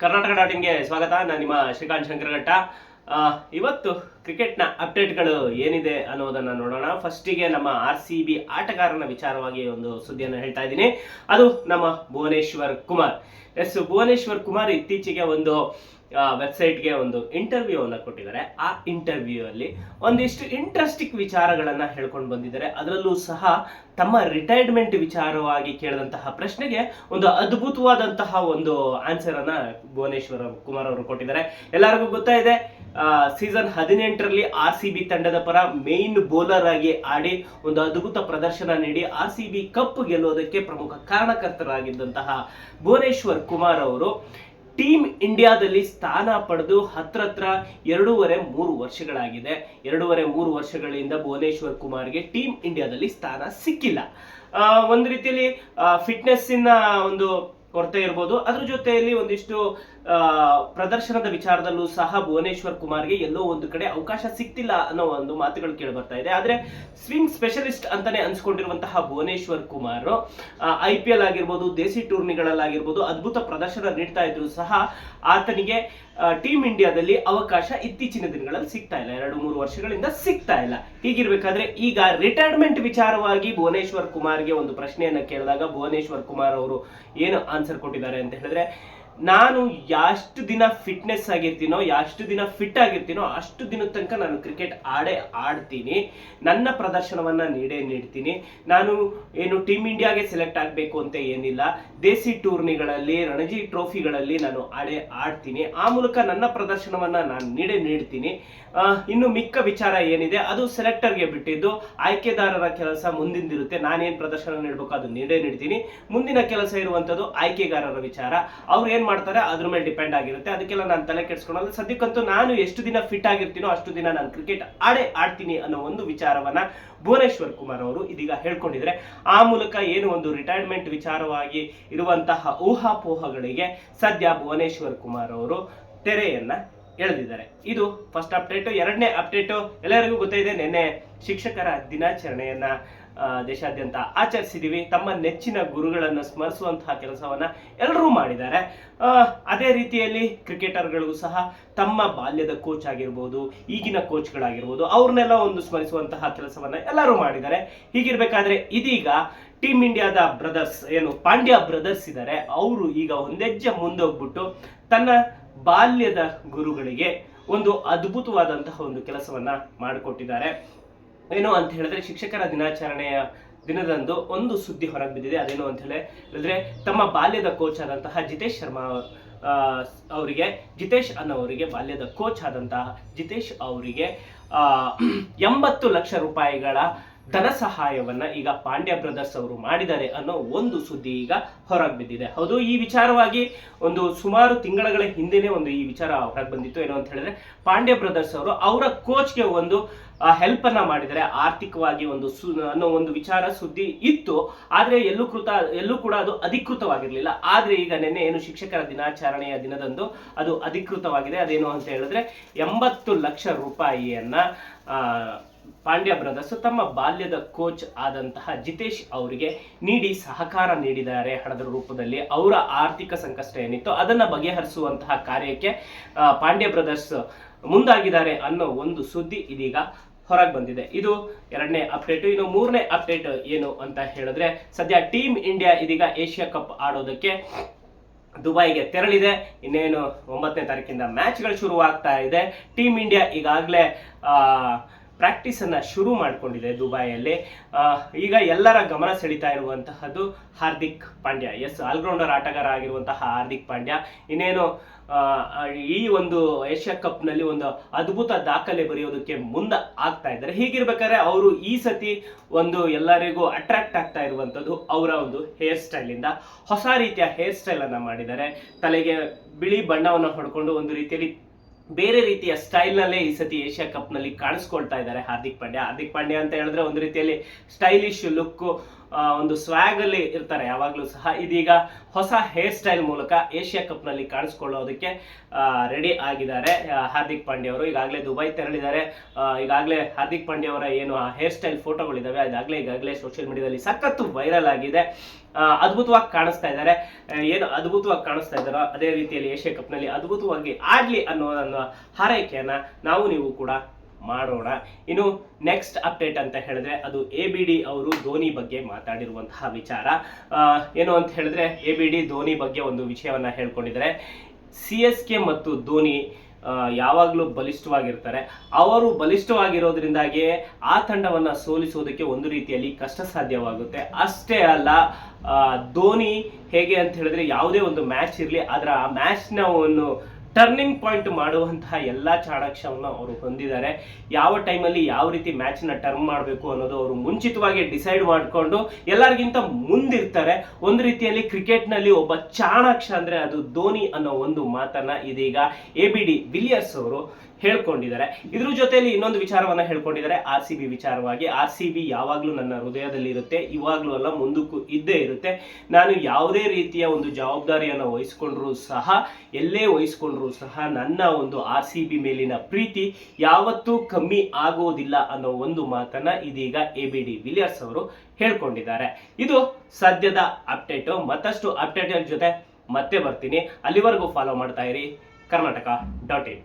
Karnataka dot ಇನ್ಗೆ ಸ್ವಾಗತ. ನಾನು ನಿಮ್ಮ ಶ್ರೀಕಾಂತ್ ಶಂಕರಘಟ್ಟ ಇವತ್ತು ಕ್ರಿಕೆಟ್ನ ಅಪ್ಡೇಟ್ಗಳು ಏನಿದೆ ಅನ್ನೋದನ್ನು ನೋಡೋಣ. ಫಸ್ಟಿಗೆ ನಮ್ಮ ಆರ್ ಸಿ ಬಿ ಆಟಗಾರನ ವಿಚಾರವಾಗಿ ಒಂದು ಸುದ್ದಿಯನ್ನು ಹೇಳ್ತಾ ಇದ್ದೀನಿ. ಅದು ನಮ್ಮ ಭುವನೇಶ್ವರ್ ಕುಮಾರ್. ಎಸ್, ಭುವನೇಶ್ವರ್ ಕುಮಾರ್ ಇತ್ತೀಚೆಗೆ ಒಂದು ವೆಬ್ಸೈಟ್ಗೆ ಒಂದು ಇಂಟರ್ವ್ಯೂ ಅನ್ನ ಕೊಟ್ಟಿದ್ದಾರೆ. ಆ ಇಂಟರ್ವ್ಯೂ ಅಲ್ಲಿ ಒಂದಿಷ್ಟು ಇಂಟ್ರೆಸ್ಟಿಂಗ್ ವಿಚಾರಗಳನ್ನು ಹೇಳ್ಕೊಂಡು ಬಂದಿದ್ದಾರೆ. ಅದರಲ್ಲೂ ಸಹ ತಮ್ಮ ರಿಟೈರ್ಮೆಂಟ್ ವಿಚಾರವಾಗಿ ಕೇಳಿದಂತಹ ಪ್ರಶ್ನೆಗೆ ಒಂದು ಅದ್ಭುತವಾದಂತಹ ಒಂದು ಆನ್ಸರ್ ಅನ್ನ ಭುವನೇಶ್ವರ್ ಕುಮಾರ್ ಅವರು ಕೊಟ್ಟಿದ್ದಾರೆ. ಎಲ್ಲರಿಗೂ ಗೊತ್ತಾ ಇದೆ ಸೀಸನ್ ಹದಿನೆಂಟರಲ್ಲಿ ಆರ್ ಸಿ ಬಿ ತಂಡದ ಪರ ಮೇನ್ ಬೌಲರ್ ಆಗಿ ಆಡಿ ಒಂದು ಅದ್ಭುತ ಪ್ರದರ್ಶನ ನೀಡಿ ಆರ್ ಸಿ ಬಿ ಕಪ್ ಗೆಲ್ಲುವುದಕ್ಕೆ ಪ್ರಮುಖ ಕಾರಣಕರ್ತರಾಗಿದ್ದಂತಹ ಭುವನೇಶ್ವರ್ ಕುಮಾರ್ ಅವರು ಟೀಮ್ ಇಂಡಿಯಾದಲ್ಲಿ ಸ್ಥಾನ ಪಡೆದು ಹತ್ರ ಹತ್ರ ಎರಡೂವರೆ ಮೂರು ವರ್ಷಗಳಾಗಿದೆ. ಎರಡೂವರೆ ಮೂರು ವರ್ಷಗಳಿಂದ ಭುವನೇಶ್ವರ್ ಕುಮಾರ್ಗೆ ಟೀಮ್ ಇಂಡಿಯಾದಲ್ಲಿ ಸ್ಥಾನ ಸಿಕ್ಕಿಲ್ಲ. ಒಂದು ರೀತಿಯಲ್ಲಿ ಫಿಟ್ನೆಸ್ಸಿನ ಒಂದು ಕೊರತೆ ಇರ್ಬೋದು. ಅದ್ರ ಜೊತೆಯಲ್ಲಿ ಒಂದಿಷ್ಟು ಪ್ರದರ್ಶನದ ವಿಚಾರದಲ್ಲೂ ಸಹ ಭುವನೇಶ್ವರ್ ಕುಮಾರ್ಗೆ ಎಲ್ಲೋ ಒಂದು ಕಡೆ ಅವಕಾಶ ಸಿಕ್ತಿಲ್ಲ ಅನ್ನೋ ಒಂದು ಮಾತುಗಳು ಕೇಳಿ ಬರ್ತಾ ಇದೆ. ಆದ್ರೆ ಸ್ವಿಂಗ್ ಸ್ಪೆಷಲಿಸ್ಟ್ ಅಂತಾನೆ ಅನ್ಸ್ಕೊಂಡಿರುವಂತಹ Bhuvneshwar Kumar I P L ಆಗಿರ್ಬೋದು, ದೇಸಿ ಟೂರ್ನಿಗಳಲ್ಲಾಗಿರ್ಬೋದು, ಅದ್ಭುತ ಪ್ರದರ್ಶನ ನೀಡ್ತಾ ಇದ್ರು ಸಹ ಆತನಿಗೆ ಟೀಮ್ ಇಂಡಿಯಾದಲ್ಲಿ ಅವಕಾಶ ಇತ್ತೀಚಿನ ದಿನಗಳಲ್ಲಿ ಸಿಗ್ತಾ ಇಲ್ಲ. ಎರಡು, ಮೂರು ವರ್ಷಗಳಿಂದ ಸಿಗ್ತಾ ಇಲ್ಲ. ಹೀಗಿರ್ಬೇಕಾದ್ರೆ ಈಗ ರಿಟೈರ್ಮೆಂಟ್ ವಿಚಾರವಾಗಿ ಭುವನೇಶ್ವರ್ ಕುಮಾರ್ಗೆ ಒಂದು ಪ್ರಶ್ನೆಯನ್ನ ಕೇಳಿದಾಗ ಭುವನೇಶ್ವರ್ ಕುಮಾರ್ ಅವರು ಏನು ಆನ್ಸರ್ ಕೊಟ್ಟಿದ್ದಾರೆ ಅಂತ ಹೇಳಿದ್ರೆ, ನಾನು ಎಷ್ಟು ದಿನ ಫಿಟ್ನೆಸ್ ಆಗಿರ್ತೀನೋ ಎಷ್ಟು ದಿನ ಫಿಟ್ ಆಗಿರ್ತೀನೋ, ಅಷ್ಟು ದಿನದ ತನಕ ನಾನು ಕ್ರಿಕೆಟ್ ಆಡೇ ಆಡ್ತೀನಿ. ನನ್ನ ಪ್ರದರ್ಶನವನ್ನ ನೀಡೇ ನೀಡ್ತೀನಿ. ನಾನು ಏನು ಟೀಮ್ ಇಂಡಿಯಾಗೆ ಸೆಲೆಕ್ಟ್ ಆಗಬೇಕು ಅಂತ ಏನಿಲ್ಲ. ದೇಸಿ ಟೂರ್ನಿಗಳಲ್ಲಿ, ರಣಜಿ ಟ್ರೋಫಿಗಳಲ್ಲಿ ನಾನು ಆಡೇ ಆಡ್ತೀನಿ. ಆ ಮೂಲಕ ನನ್ನ ಪ್ರದರ್ಶನವನ್ನ ನಾನು ನೀಡೇ ನೀಡ್ತೀನಿ. ಇನ್ನು ಮಿಕ್ಕ ವಿಚಾರ ಏನಿದೆ, ಅದು ಸೆಲೆಕ್ಟರ್ಗೆ ಬಿಟ್ಟಿದ್ದು. ಆಯ್ಕೆದಾರರ ಕೆಲಸ ಮುಂದಿಂದಿರುತ್ತೆ. ನಾನೇನು ಪ್ರದರ್ಶನ ನೀಡಬೇಕು ಅದು ನೀಡೇ ನೀಡ್ತೀನಿ. ಮುಂದಿನ ಕೆಲಸ ಇರುವಂತದ್ದು ಆಯ್ಕೆಗಾರರ ವಿಚಾರ. ಅವ್ರು ಏನು ಮಾಡ್ತಾರೆ, ಅದ್ರ ಮೇಲೆ ಡಿಪೆಂಡ್ ಆಗಿರುತ್ತೆ. ಅದಕ್ಕೆಲ್ಲ ನಾನು ತಲೆ ಕೆಡಿಸ್ಕೊಳಲ್ಲ ಸದ್ಯಕ್ಕಂತೂ ನಾನು ಎಷ್ಟು ದಿನ ಫಿಟ್ ಆಗಿರ್ತೀನೋ ಅಷ್ಟು ದಿನ ನಾನು ಕ್ರಿಕೆಟ್ ಆಡೇ ಆಡ್ತೀನಿ ಅನ್ನೋ ಒಂದು ವಿಚಾರವನ್ನ ಭುವನೇಶ್ವರ್ ಕುಮಾರ್ ಅವರು ಇದೀಗ ಹೇಳ್ಕೊಂಡಿದ್ರೆ ಆ ಮೂಲಕ ಏನು ಒಂದು ರಿಟೈರ್ಮೆಂಟ್ ವಿಚಾರವಾಗಿ ಇರುವಂತಹ ಊಹಾಪೋಹಗಳಿಗೆ ಸದ್ಯ ಭುವನೇಶ್ವರ್ ಕುಮಾರ್ ಅವರು ತೆರೆಯನ್ನ ಎಳೆದಿದ್ದಾರೆ. ಇದು ಫಸ್ಟ್ ಅಪ್ಡೇಟ್ ಎರಡನೇ ಅಪ್ಡೇಟ್ ಎಲ್ಲರಿಗೂ ಗೊತ್ತಿದೆ ನಿನ್ನೆ ಶಿಕ್ಷಕರ ದಿನಾಚರಣೆಯನ್ನ ದೇಶಾದ್ಯಂತ ಆಚರಿಸಿದ್ದೀವಿ ತಮ್ಮ ನೆಚ್ಚಿನ ಗುರುಗಳನ್ನು ಸ್ಮರಿಸುವಂತಹ ಕೆಲಸವನ್ನ ಎಲ್ಲರೂ ಮಾಡಿದ್ದಾರೆ. ಅದೇ ರೀತಿಯಲ್ಲಿ ಕ್ರಿಕೆಟರ್ಗಳಿಗೂ ಸಹ ತಮ್ಮ ಬಾಲ್ಯದ ಕೋಚ್ ಆಗಿರ್ಬೋದು, ಈಗಿನ ಕೋಚ್ಗಳಾಗಿರ್ಬೋದು ಅವ್ರನ್ನೆಲ್ಲ ಒಂದು ಸ್ಮರಿಸುವಂತಹ ಕೆಲಸವನ್ನ ಎಲ್ಲರೂ ಮಾಡಿದ್ದಾರೆ. ಹೀಗಿರ್ಬೇಕಾದ್ರೆ ಇದೀಗ ಟೀಮ್ ಇಂಡಿಯಾದ ಬ್ರದರ್ಸ್ ಏನು ಪಾಂಡ್ಯ ಬ್ರದರ್ಸ್ ಇದ್ದಾರೆ. ಅವರು ಈಗ ಒಂದೆಜ್ಜೆ ಮುಂದೋಗ್ಬಿಟ್ಟು ತನ್ನ ಬಾಲ್ಯದ ಗುರುಗಳಿಗೆ ಒಂದು ಅದ್ಭುತವಾದಂತಹ ಒಂದು ಕೆಲಸವನ್ನ ಮಾಡಿಕೊಟ್ಟಿದ್ದಾರೆ. ಏನು ಅಂತ ಹೇಳಿದ್ರೆ ಶಿಕ್ಷಕರ ದಿನಾಚರಣೆಯ ದಿನದಂದು ಒಂದು ಸುದ್ದಿ ಹೊರಗೆ ಬಿದ್ದಿದೆ. ಅದೇನು ಅಂತ ಹೇಳಿ ಹೇಳಿದ್ರೆ ತಮ್ಮ ಬಾಲ್ಯದ ಕೋಚ್ ಆದಂತಹ ಜಿತೇಶ್ ಶರ್ಮಾ ಅವರಿಗೆ, ಜಿತೇಶ್ ಅನ್ನೋರಿಗೆ ಬಾಲ್ಯದ ಕೋಚ್ ಆದಂತಹ ಜಿತೇಶ್ ಅವರಿಗೆ ಎಂಬತ್ತು ಲಕ್ಷ ರೂಪಾಯಿಗಳ ಧನ ಸಹಾಯವನ್ನ ಈಗ ಪಾಂಡ್ಯ ಬ್ರದರ್ಸ್ ಅವರು ಮಾಡಿದ್ದಾರೆ ಅನ್ನೋ ಒಂದು ಸುದ್ದಿ ಈಗ ಹೊರಗೆ ಬಿದ್ದಿದೆ ಹೌದು, ಈ ವಿಚಾರವಾಗಿ ಒಂದು ಸುಮಾರು ತಿಂಗಳ ಹಿಂದೆನೆ ಒಂದು ಈ ವಿಚಾರ ಹೊರಗೆ ಬಂದಿತ್ತು. ಏನು ಅಂತ ಹೇಳಿದ್ರೆ, ಪಾಂಡ್ಯ ಬ್ರದರ್ಸ್ ಅವರು ಅವರ ಕೋಚ್ಗೆ ಒಂದು ಹೆಲ್ಪ್ ಅನ್ನ ಮಾಡಿದರೆ ಆರ್ಥಿಕವಾಗಿ ಒಂದು ಸು, ಅನ್ನೋ ಒಂದು ವಿಚಾರ ಸುದ್ದಿ ಇತ್ತು. ಆದ್ರೆ ಎಲ್ಲೂ ಕೃತ, ಎಲ್ಲೂ ಕೂಡ ಅದು ಅಧಿಕೃತವಾಗಿರಲಿಲ್ಲ. ಆದ್ರೆ ಈಗ ನಿನ್ನೆ ಏನು ಶಿಕ್ಷಕರ ದಿನಾಚರಣೆಯ ದಿನದಂದು ಅದು ಅಧಿಕೃತವಾಗಿದೆ. ಅದೇನು ಅಂತ ಹೇಳಿದ್ರೆ, ಎಂಬತ್ತು ಲಕ್ಷ ರೂಪಾಯಿಯನ್ನ ಪಾಂಡ್ಯ ಬ್ರದರ್ಸ್, ತಮ್ಮ ಬಾಲ್ಯದ ಕೋಚ್ ಆದಂತಹ ಜಿತೇಶ್ ಅವರಿಗೆ ನೀಡಿ ಸಹಕಾರ ನೀಡಿದ್ದಾರೆ ಹಣದ ರೂಪದಲ್ಲಿ. ಅವರ ಆರ್ಥಿಕ ಸಂಕಷ್ಟ ಏನಿತ್ತು ಅದನ್ನ ಬಗೆಹರಿಸುವಂತಹ ಕಾರ್ಯಕ್ಕೆ ಪಾಂಡ್ಯ ಬ್ರದರ್ಸ್ ಮುಂದಾಗಿದ್ದಾರೆ ಅನ್ನೋ ಒಂದು ಸುದ್ದಿ ಇದೀಗ ಹೊರಗೆ ಬಂದಿದೆ. ಇದು ಎರಡನೇ ಅಪ್ಡೇಟ್ ಇನ್ನು ಮೂರನೇ ಅಪ್ಡೇಟ್ ಏನು ಅಂತ ಹೇಳಿದ್ರೆ, ಸದ್ಯ ಟೀಮ್ ಇಂಡಿಯಾ ಇದೀಗ ಏಷ್ಯಾ ಕಪ್ ಆಡೋದಕ್ಕೆ ದುಬೈಗೆ ತೆರಳಿದೆ. ಇನ್ನೇನು ಒಂಬತ್ತನೇ ತಾರೀಕಿಂದ ಮ್ಯಾಚ್ಗಳು ಶುರುವಾಗ್ತಾ ಇದೆ. ಟೀಮ್ ಇಂಡಿಯಾ ಈಗಾಗಲೇ ಪ್ರಾಕ್ಟೀಸ್ ಅನ್ನ ಶುರು ಮಾಡಿಕೊಂಡಿದೆ ದುಬೈಯಲ್ಲಿ. ಈಗ ಎಲ್ಲರ ಗಮನ ಸೆಳೀತಾ ಇರುವಂತಹದ್ದು ಹಾರ್ದಿಕ್ ಪಾಂಡ್ಯ. ಎಸ್ ಆಲ್ರೌಂಡರ್ ಆಟಗಾರ ಆಗಿರುವಂತಹ ಹಾರ್ದಿಕ್ ಪಾಂಡ್ಯ. ಇನ್ನೇನು ಈ ಒಂದು ಏಷ್ಯಾ ಕಪ್ನಲ್ಲಿ ಒಂದು ಅದ್ಭುತ ದಾಖಲೆ ಬರೆಯೋದಕ್ಕೆ ಮುಂದ ಆಗ್ತಾ ಇದ್ದಾರೆ. ಹೀಗಿರ್ಬೇಕಾದ್ರೆ ಅವರು ಈ ಸತಿ ಒಂದು ಎಲ್ಲರಿಗೂ ಅಟ್ರಾಕ್ಟ್ ಆಗ್ತಾ ಇರುವಂಥದ್ದು ಅವರ ಒಂದು ಹೇರ್ ಸ್ಟೈಲ್ ಇಂದ. ಹೊಸ ರೀತಿಯ ಹೇರ್ ಸ್ಟೈಲ್ ಅನ್ನ ಮಾಡಿದ್ದಾರೆ. ತಲೆಗೆ ಬಿಳಿ ಬಣ್ಣವನ್ನು ಹೊಡ್ಕೊಂಡು ಒಂದು ರೀತಿಯಲ್ಲಿ ಬೇರೆ ರೀತಿಯ ಸ್ಟೈಲ್ನಲ್ಲೇ ಈ ಸತಿ ಏಷ್ಯಾ ಕಪ್ನಲ್ಲಿ ಕಾಣಿಸ್ಕೊಳ್ತಾ ಇದ್ದಾರೆ ಹಾರ್ದಿಕ್ ಪಾಂಡ್ಯ. ಹಾರ್ದಿಕ್ ಪಾಂಡ್ಯ ಅಂತ ಹೇಳಿದ್ರೆ ಒಂದು ರೀತಿಯಲ್ಲಿ ಸ್ಟೈಲಿಶ್ ಲುಕ್ ಒಂದು ಸ್ವಾಗ್ ಅಲ್ಲಿ ಇರ್ತಾರೆ. ಯಾವಾಗಲೂ ಸಹ ಇದೀಗ ಹೊಸ ಹೇರ್ ಸ್ಟೈಲ್ ಮೂಲಕ ಏಷ್ಯಾ ಕಪ್ನಲ್ಲಿ ಕಾಣಿಸ್ಕೊಳ್ಳೋದಕ್ಕೆ ರೆಡಿ ಆಗಿದ್ದಾರೆ ಹಾರ್ದಿಕ್ ಪಾಂಡ್ಯ ಅವರು. ಈಗಾಗಲೇ ದುಬೈ ತೆರಳಿದ್ದಾರೆ. ಈಗಾಗಲೇ ಹಾರ್ದಿಕ್ ಪಾಂಡ್ಯ ಅವರ ಏನು ಹೇರ್ ಸ್ಟೈಲ್ ಫೋಟೋಗಳಿದಾವೆ. ಅದಾಗಲೇ ಈಗಾಗಲೇ ಸೋಷಿಯಲ್ ಮೀಡಿಯಾದಲ್ಲಿ ಸಖತ್ತು ವೈರಲ್ ಆಗಿದೆ. ಅದ್ಭುತವಾಗಿ ಕಾಣಿಸ್ತಾ ಇದ್ದಾರೆ. ಏನು ಅದ್ಭುತವಾಗಿ ಕಾಣಿಸ್ತಾ ಇದ್ದಾರೋ ಅದೇ ರೀತಿಯಲ್ಲಿ ಏಷ್ಯಾ ಕಪ್ನಲ್ಲಿ ಅದ್ಭುತವಾಗಿ ಆಡ್ಲಿ ಅನ್ನೋ ಅನ್ನೋ ಹಾರೈಕೆಯನ್ನ ನಾವು ನೀವು ಕೂಡ ಮಾಡೋಣ. ಇನ್ನು ನೆಕ್ಸ್ಟ್ ಅಪ್ಡೇಟ್ ಅಂತ ಹೇಳಿದ್ರೆ ಅದು ಎ ಬಿ ಡಿ ಅವರು ಧೋನಿ ಬಗ್ಗೆ ಮಾತಾಡಿರುವಂತಹ ವಿಚಾರ. ಏನು ಅಂತ ಹೇಳಿದ್ರೆ ಎ ಬಿ ಡಿ ಧೋನಿ ಬಗ್ಗೆ ಒಂದು ವಿಷಯವನ್ನ ಹೇಳ್ಕೊಂಡಿದ್ದಾರೆ. ಸಿ ಎಸ್ ಕೆ ಮತ್ತು ಧೋನಿ ಯಾವಾಗಲೂ ಬಲಿಷ್ಠವಾಗಿರ್ತಾರೆ. ಅವರು ಬಲಿಷ್ಠವಾಗಿರೋದ್ರಿಂದಾಗಿ ಆ ತಂಡವನ್ನು ಸೋಲಿಸೋದಕ್ಕೆ ಒಂದು ರೀತಿಯಲ್ಲಿ ಕಷ್ಟ ಸಾಧ್ಯವಾಗುತ್ತೆ ಅಷ್ಟೇ ಅಲ್ಲ ಧೋನಿ ಹೇಗೆ ಅಂತ ಹೇಳಿದ್ರೆ ಯಾವುದೇ ಒಂದು ಮ್ಯಾಚ್ ಇರಲಿ, ಅದರ ಮ್ಯಾಚ್ನ ಒಂದು ಟರ್ನಿಂಗ್ ಪಾಯಿಂಟ್ ಮಾಡುವಂತಹ ಎಲ್ಲ ಚಾಣಾಕ್ಷವನ್ನು ಅವರು ಹೊಂದಿದ್ದಾರೆ. ಯಾವ ಟೈಮಲ್ಲಿ ಯಾವ ರೀತಿ ಮ್ಯಾಚ್ನ ಟರ್ನ್ ಮಾಡಬೇಕು ಅನ್ನೋದು ಅವರು ಮುಂಚಿತವಾಗಿ ಡಿಸೈಡ್ ಮಾಡಿಕೊಂಡು ಎಲ್ಲರಿಗಿಂತ ಮುಂದಿರ್ತಾರೆ. ಒಂದು ರೀತಿಯಲ್ಲಿ ಕ್ರಿಕೆಟ್ನಲ್ಲಿ ಒಬ್ಬ ಚಾಣಾಕ್ಷ ಅಂದರೆ ಅದು ಧೋನಿ ಅನ್ನೋ ಒಂದು ಮಾತನ್ನು ಇದೀಗ ಎ ಬಿ ಡಿ ವಿಲಿಯರ್ಸ್ ಅವರು ಹೇಳ್ಕೊಂಡಿದ್ದಾರೆ. ಇದ್ರ ಜೊತೆಯಲ್ಲಿ ಇನ್ನೊಂದು ವಿಚಾರವನ್ನ ಹೇಳ್ಕೊಂಡಿದ್ದಾರೆ. ಆರ್ ಸಿ ಬಿ ವಿಚಾರವಾಗಿ. ಆರ್ ಸಿ ಬಿ ಯಾವಾಗಲೂ ನನ್ನ ಹೃದಯದಲ್ಲಿ ಇರುತ್ತೆ. ಇವಾಗಲೂ ಅಲ್ಲ, ಮುಂದಕ್ಕೂ ಇದ್ದೇ ಇರುತ್ತೆ. ನಾನು ಯಾವುದೇ ರೀತಿಯ ಒಂದು ಜವಾಬ್ದಾರಿಯನ್ನು ವಹಿಸ್ಕೊಂಡ್ರೂ ಸಹ, ಎಲ್ಲೇ ವಹಿಸ್ಕೊಂಡ್ರೂ ಸಹ ನನ್ನ ಒಂದು ಆರ್ ಸಿ ಬಿ ಮೇಲಿನ ಪ್ರೀತಿ ಯಾವತ್ತೂ ಕಮ್ಮಿ ಆಗೋದಿಲ್ಲ ಅನ್ನೋ ಒಂದು ಮಾತನ್ನ ಇದೀಗ ಎ ಬಿ ಡಿ ವಿಲಿಯರ್ಸ್ ಅವರು ಹೇಳ್ಕೊಂಡಿದ್ದಾರೆ. ಇದು ಸದ್ಯದ ಅಪ್ಡೇಟ್. ಮತ್ತಷ್ಟು ಅಪ್ಡೇಟ್ ಜೊತೆ ಮತ್ತೆ ಬರ್ತೀನಿ. ಅಲ್ಲಿವರೆಗೂ ಫಾಲೋ ಮಾಡ್ತಾ ಇರಿ. Karnataka dot in.